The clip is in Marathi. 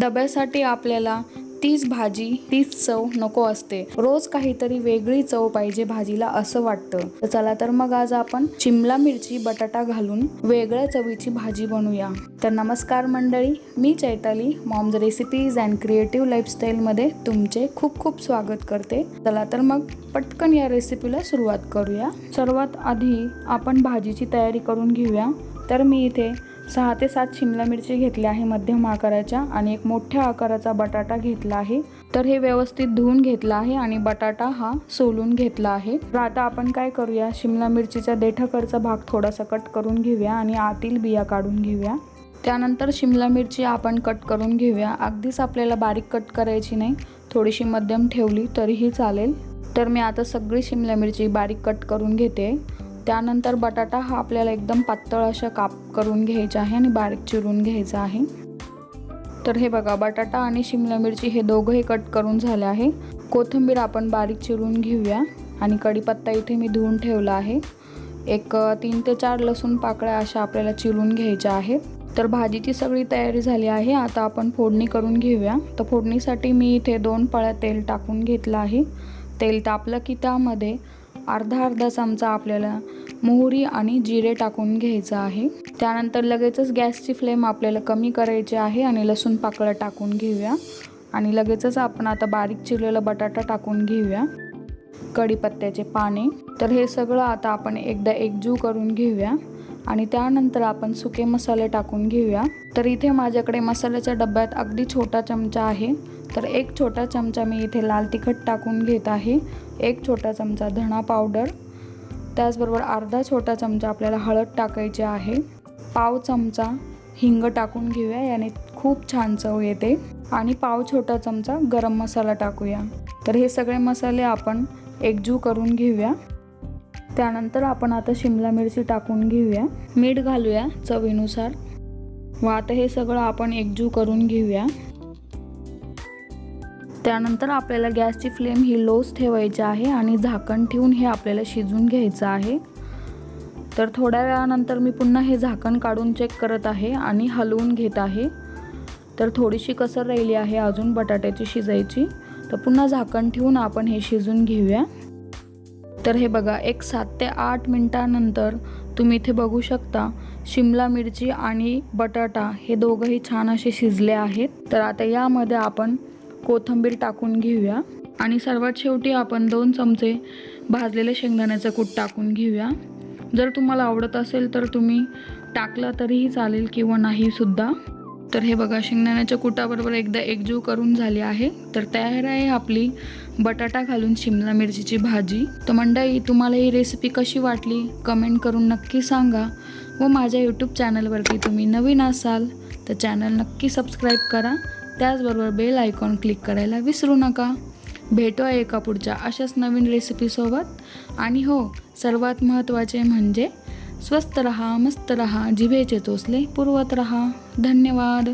डब्यासाठी आपल्याला तीच भाजी तीच चव नको असते. रोज काहीतरी वेगळी चव पाहिजे भाजीला असं वाटतं. तर चला तर मग आज आपण शिमला मिरची बटाटा घालून वेगळ्या चवीची भाजी बनवूया. तर नमस्कार मंडळी मी Chaitali moms recipes and creative लाईफस्टाईलमध्ये तुमचे खूप खूप स्वागत करते. चला तर मग पटकन या रेसिपीला सुरुवात करूया. सर्वात आधी आपण भाजीची तयारी करून घेऊया. तर मी इथे सहा ते सात शिमला मिरची घेतल्या आहे मध्यम आकाराच्या आणि एक मोठ्या आकाराचा बटाटा घेतला आहे. तर हे व्यवस्थित धुवून घेतला आहे आणि बटाटा हा सोलून घेतला आहे. तर आता आपण काय करूया? शिमला मिरचीचा देठाकडचा भाग थोडासा कट करून घेऊया आणि आतील बिया काढून घेऊया. त्यानंतर शिमला मिरची आपण कट करून घेऊया. अगदीच आपल्याला बारीक कट करायची नाही. थोडीशी मध्यम ठेवली तरीही चालेल. तर मी आता सगळी शिमला मिरची बारीक कट करून घेते. त्यानंतर बटाटा हा आपल्याला एकदम पातळ अशा काप करून घ्यायचा आहे आणि बारीक चिरून घ्यायचा आहे. तर हे बघा बटाटा आणि शिमला मिरची हे दोघंही कट करून झाले आहे. कोथिंबीर आपण बारीक चिरून घेऊया आणि कढीपत्ता इथे मी धुवून ठेवला आहे. एक तीन ते चार लसूण पाकळ्या अशा आपल्याला चिरून घ्यायच्या आहेत. तर भाजीची सगळी तयारी झाली आहे. आता आपण फोडणी करून घेऊया. तर फोडणीसाठी मी इथे दोन पळ्या तेल टाकून घेतलं आहे. तेल तापलं की त्यामध्ये अर्धा अर्धा चमचा आपल्याला मोहरी आणि जिरे टाकून घ्यायचं आहे. त्यानंतर लगेचच गॅसची फ्लेम आपल्याला कमी करायची आहे आणि लसूण पाकळं टाकून घेऊया. आणि लगेचच आपण आता बारीक चिरलेला बटाटा टाकून घेऊया. कढीपत्त्याचे पाने. तर हे सगळं आता आपण एकदा एकजीव करून घेऊया. आणि त्यानंतर आपण सुके मसाले टाकून घेऊया. तर इथे माझ्याकडे मसाल्याच्या डब्यात अगदी छोटा चमचा आहे. तर एक छोटा चमचा मी इथे लाल तिखट टाकून घेत आहे. एक छोटा चमचा धणा पावडर. त्याचबरोबर अर्धा छोटा चमचा आपल्याला हळद टाकायची आहे. पाव चमचा हिंग टाकून घेऊया याने खूप छान चव येते. आणि पाव छोटा चमचा गरम मसाला टाकूया. तर हे सगळे मसाले आपण एकजू करून घेऊया. त्यानंतर आपण आता शिमला मिरची टाकून घेऊया. मीठ घालूया चवीनुसार. व आता हे सगळं आपण एकजू करून घेऊया. त्यानंतर आपल्याला गॅसची फ्लेम ही लोच ठेवायची आहे आणि झाकण ठेवून हे आपल्याला शिजून घ्यायचं आहे. तर थोड्या वेळानंतर मी पुन्हा हे झाकण काढून चेक करत आहे आणि हलवून घेत आहे. तर थोडीशी कसर राहिली आहे अजून बटाट्याची शिजायची. तर पुन्हा झाकण ठेवून आपण हे शिजून घेऊया. तर हे बघा एक सात ते आठ मिनटानंतर तुम्ही इथे बघू शकता शिमला मिरची आणि बटाटा हे दोघंही छान असे शिजले आहेत. तर आता यामध्ये आपण कोथिंबीर टाकून घेऊया. आणि सर्वात शेवटी आपण दोन चमचे भाजलेले शेंगदाण्याचं कूट टाकून घेऊया. जर तुम्हाला आवडत असेल तर तुम्ही टाकलं तरीही चालेल किंवा नाहीसुद्धा तर हे बघा शेंगदाण्याच्या कुटाबरोबर एकदा एकजीव करून झाली आहे. तर तयार आहे आपली बटाटा घालून शिमला मिरचीची भाजी. तर मंडळी तुम्हाला ही रेसिपी कशी वाटली? कमेंट करून नक्की सांगा. व माझ्या यूट्यूब चॅनलवरती तुम्ही नवीन असाल तर चॅनल नक्की सबस्क्राईब करा. त्याचबरोबर बेल आयकॉन क्लिक करायला विसरू नका. भेटूया एका पुढच्या अशाच नवीन रेसिपीसोबत आणि हो सर्वात महत्त्वाचे म्हणजे स्वस्त रहा मस्त रहा जिभेचे तोसले पुरवत रहा. धन्यवाद.